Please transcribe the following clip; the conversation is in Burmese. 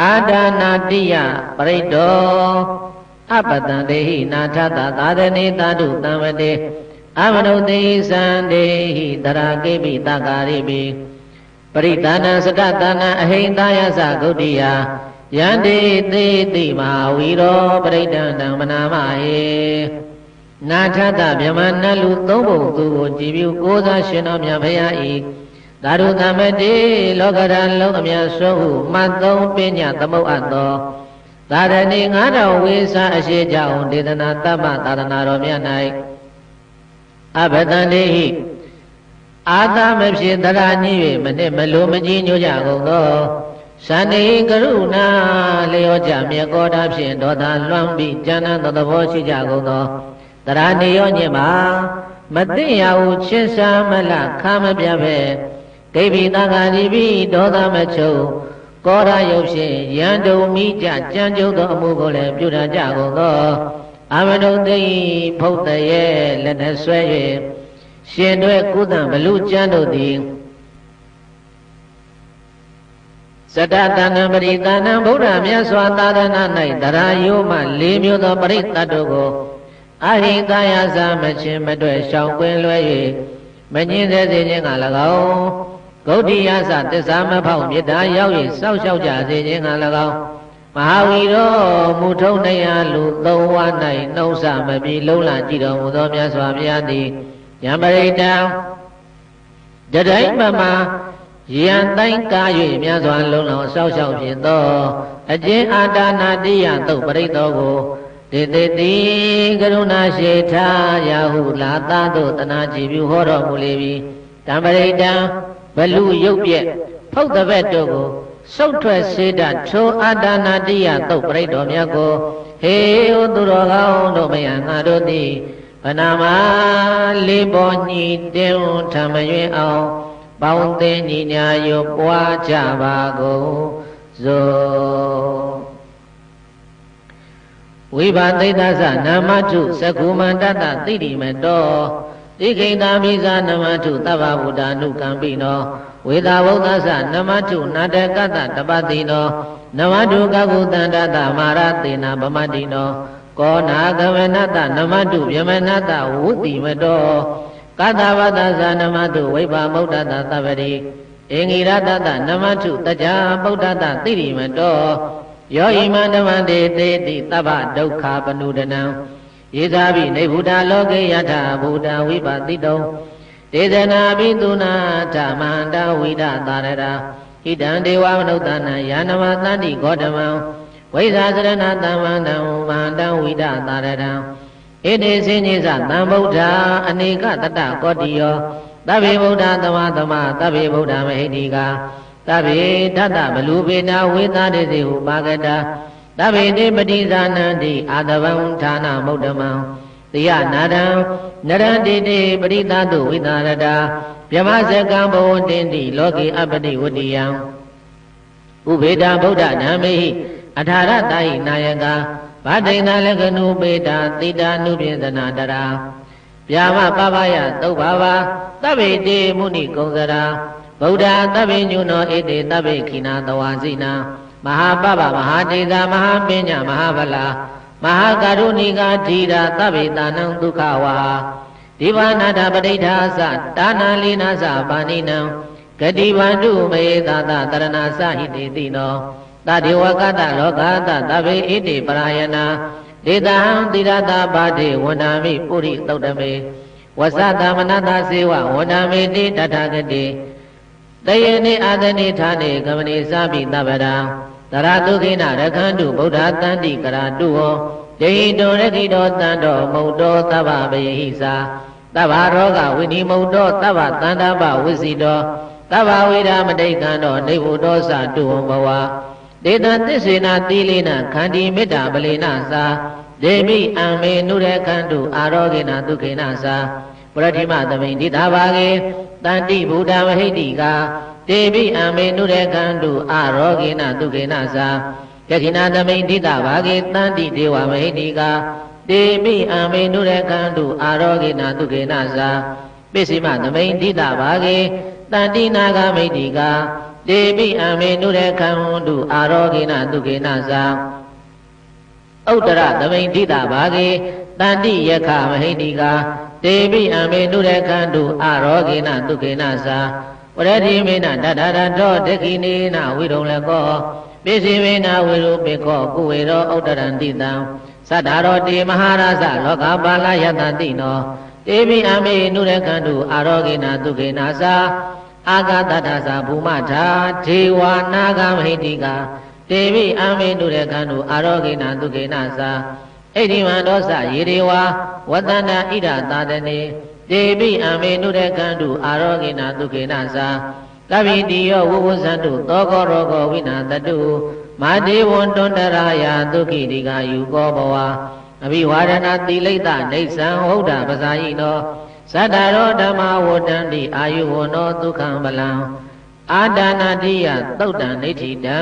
အာဒါနာတိယပရိတ္တောအပတံတေဟိနာထတသာသနေသာတုတံဝတေအမနုတေသံတေဟိတရာကိပိတကာရိပိပရိဒါနစကတနာအဟိန္ဒယသဂုတ်တိယယန္တိသေတိမဟာဝီရောပရိဒန္တံမနာမဟေနာထတဗြဟ္မဏလူသုံးပုံသူကိုကြည်ပြုကိုးစားရှင်တော်မြတ်ဖရာဤ သာရုသမတိလောကရန်လုံးအမြတ်ဆုံးဟုမတ်သုံးပညာသမုတ်အပ်သောသာရဏီ9000ဝိစာအရှိကြောင့်ဒေသနာတမ္မသာရဏတော်မြတ်၌အဘဒန္တိဟိအာသမဖြစ်တရာညည်း၍မနစ်မလိုမကြီးညို့ကြကုန်သောသန္တိကရုဏာလျောကြမြတ်ကောတာဖြင့်ဒေါသလွှမ်းပြီးဉာဏ်သောသဘောရှိကြကုန်သောတရာနေရောညင်မှာမသိရဟုချစ်စာမလခါမပြတ်ပဲ ဒိဗ္ဗိသံဃာတိပိဒေါသမချုပ်ကောရယုတ်ဖြင့်ရန်တုံမိကြကြံကြုတ်သောအမှုကိုလည်းပြုတတ်ကြကုန်သောအမနုသိဖုတ်တရဲ့လက်ထဆွဲ၍ရှင်တွဲကုသံဘလူကျမ်းတို့သည်စတတဏံပရိသဏံဗုဒ္ဓမြတ်စွာသာသနာ၌တရာယောမှ၄မျိုးသောပရိသတ်တို့ကိုအဟိတယသမချင်းမတွေ့ရှောင်ကွင်းလွဲ၍မငင်းစေစေခြင်းက၎င်း ဂௌတိယသသစ္စာမဖောက်မေတ္တာရောက်၍စောက်ရှောက်ကြစေခြင်းက၎င်းမဟာဝီရောမူထုံနေရလူသုံးဝါ၌နှုံးဆမပြီးလုံးလံကြည့်တော်မူသောမြတ်စွာဘုရားသည်ယံပရိတံတတိုင်းမမယံတိုင်းကား၍မြတ်စွာလုံးလောင်စောက်ရှောက်ဖြစ်သောအကျဉ်အာတာနာတိယသုတ်ပရိသောကိုတေတေတိကရုဏာရှိထားရာဟုလာသသို့တနာကြည်ပြုဟောတော်မူလေပြီတံပရိတံ ဘလူရုပ်ပြက်ဖုတ်တပည့်တို့ကိုစုတ်ထွက်စေတထိုအာတာနာတိယသုတ်ပရိတော်မြတ်ကိုဟေဟောသူတော်ကောင်းတို့မယံငါတို့သည်ဗနာမလေးပေါ်ညီတင်ထမရွင်အောင်ပေါင်းသိညီညာယပွားကြပါကုန်သောဝိဘာသိတ္တသနာမတုသကုမန္တတသိတိမတော တိခိတာမိဇာနမတုသဗ္ဗဗုဒ္ဓ ानु ကံပိနောဝေသာဝုဒ္သသနမတုနာတကတတပတိနောနမတုကကုတန္တတမာရသေနာဗမတိနောကောနာကဝနတနမတုဗျမနတဝုတိမတောကတဝတ္တဇာနမတုဝိဘာမௌဒ္ဒတသဗ္ဗရိအင်္ဂိရတတနမတုတကြဗုဒ္ဓတသိရိမတောယောဣမန္တမန္တေတေတိသဗ္ဗဒုက္ခပနုဒနံ ယေသာပိနေဗုဒ္ဓလောကေယထဗုဒ္ဓဝိပါတိတုံဒေသနာပိသူနာဓမ္မန္တဝိဒသာရရာဟိတံဒေဝမနုဿနာယာနမသန္တိဂေါတမံဝိဇာစရဏတမ္မန္တံမန္တဝိဒသာရရံဣတိစဉ္ညိသသံဗုဒ္ဓအနေကတတကောတိယောသဗ္ဗေဗုဒ္ဓသမသမသဗ္ဗေဗုဒ္ဓမဟိတိကာသဗ္ဗေတတဘလူပေနာဝေသတေစေဟုပါကတာ သဗ္ဗေတိပတိဇာနန္တိအာတဗံဌာနမုဒ္ဓမံတိယနာဒံနရန္တိတိပရိသတုဝိသရတာဗြဟ္မစကံဘဝတင်တိလောကေအပတိဝတ္တိယံဥဘေဒဗုဒ္ဓနာမေဟိအထာရတာဟိနာယကဗဒိဏလက္ခဏုပေတာတိတာနုပြေသနာတရာဗျာမပပယသုတ်ဘာဝသဗ္ဗေတေမုဏိကုံစရာဗုဒ္ဓသဗ္ဗညုနောဣတိသဗ္ဗေခိနာတဝါစိနာ မဟာပပမဟာတေသာမဟာပညာမဟာဗလာမဟာကရုဏိကာဓိရာသဗ္ဗေတာနံဒုက္ခဝါဒီဘာနာထပဋိဋ္ဌာသတာနာလိနာသပါဏိနံဂတိဗန္တုမေသာသတရဏသဟိတေတိနောတတေဝကတလောကတသဗ္ဗေဣတိပရာယနာဒေတံတိရတာပါတိဝန္ဒာမိပုရိသုတ်တမေဝသသမနတစေဝဝန္ဒာမိတိတထဂတိတယေနိအာသနိဌာနေကမဏိသဗ္ဗိတဗ္ဗရာ တရတုခိနရခန္တုဗုဒ္ဓတန္တိကရာတုဟောဒေဟိတောရခိတောတန္တောမုတ်တောသဗ္ဗဗယေဟိသာသဗ္ဗရောဂဝိနိမုတ်တောသဗ္ဗတန္တပဝိစီတောသဗ္ဗဝေဒမတိကံတောနေဘုတောသတုဝံဘဝဒေတံသစ္စေနာသီလိနာခန္တီမေတ္တာပလေနာသာဒေမိအံမေနုရခန္တုအာရောဂေနာဒုခေနာသာပရတိမသမိန်ဒိသာဘာကေတန္တိဗုဒ္ဓမဟိတိကာ တေပိအံမေနုရခန္တုအာရောဂေနာဒုခေနာသာယခိနာသမိန်ဒိသာဘာကေတန္တိဒေဝမဟိတိကာတေမိအံမေနုရခန္တုအာရောဂေနာဒုခေနာသာပိစိမသမိန်ဒိသာဘာကေတတန္တိနာဂမိတ်တိကာတေပိအမေနုရခံတုအာရောဂိနဒုခေနသာဥတ္တရသမိန်တိတာဘာကေတန္တိယခမဟိတိကာတေပိအမေနုရခံတုအာရောဂိနဒုခေနသာ ဝရတိမေနတတရတောဒခိနေနဝိရုံလကောပိစီဝေနဝေရုပိကောကုဝေရောဥတ္တရံတိတံသတ္တရောတိမဟာရသလောကပါဠယတတိနောတေပိအမေနုရကန္တုအာရောဂိနာဒုခေနာသာအာဂတတသာဘူမထာဒေဝနာဂမဟိတိကာတေပိအမေနုရကန္တုအာရောဂိနာဒုခေနာသာဣတိမန္တောသယေရေဝဝတန္တဣဒသာတနေ တေပိအမေနုရကန္တုအာရောဂိနာဒုခေနာသာကဗိတိယောဝဝဇန္တုသောကောရောဂောဝိနာတတုမာဒေဝံတွန္တရာယဒုက္ခိတိကာယူကောဘဝအဘိဝါဒနာတိလိတ္တဒိဋ္ဌံဟုတ်တာပဇာယိနောသတ္တရောဓမ္မဝတ္တန္တိအာယုဝနောဒုက္ခံဗလံအာဒါနာတိယသုတ်တံဒိဋ္ဌိတံ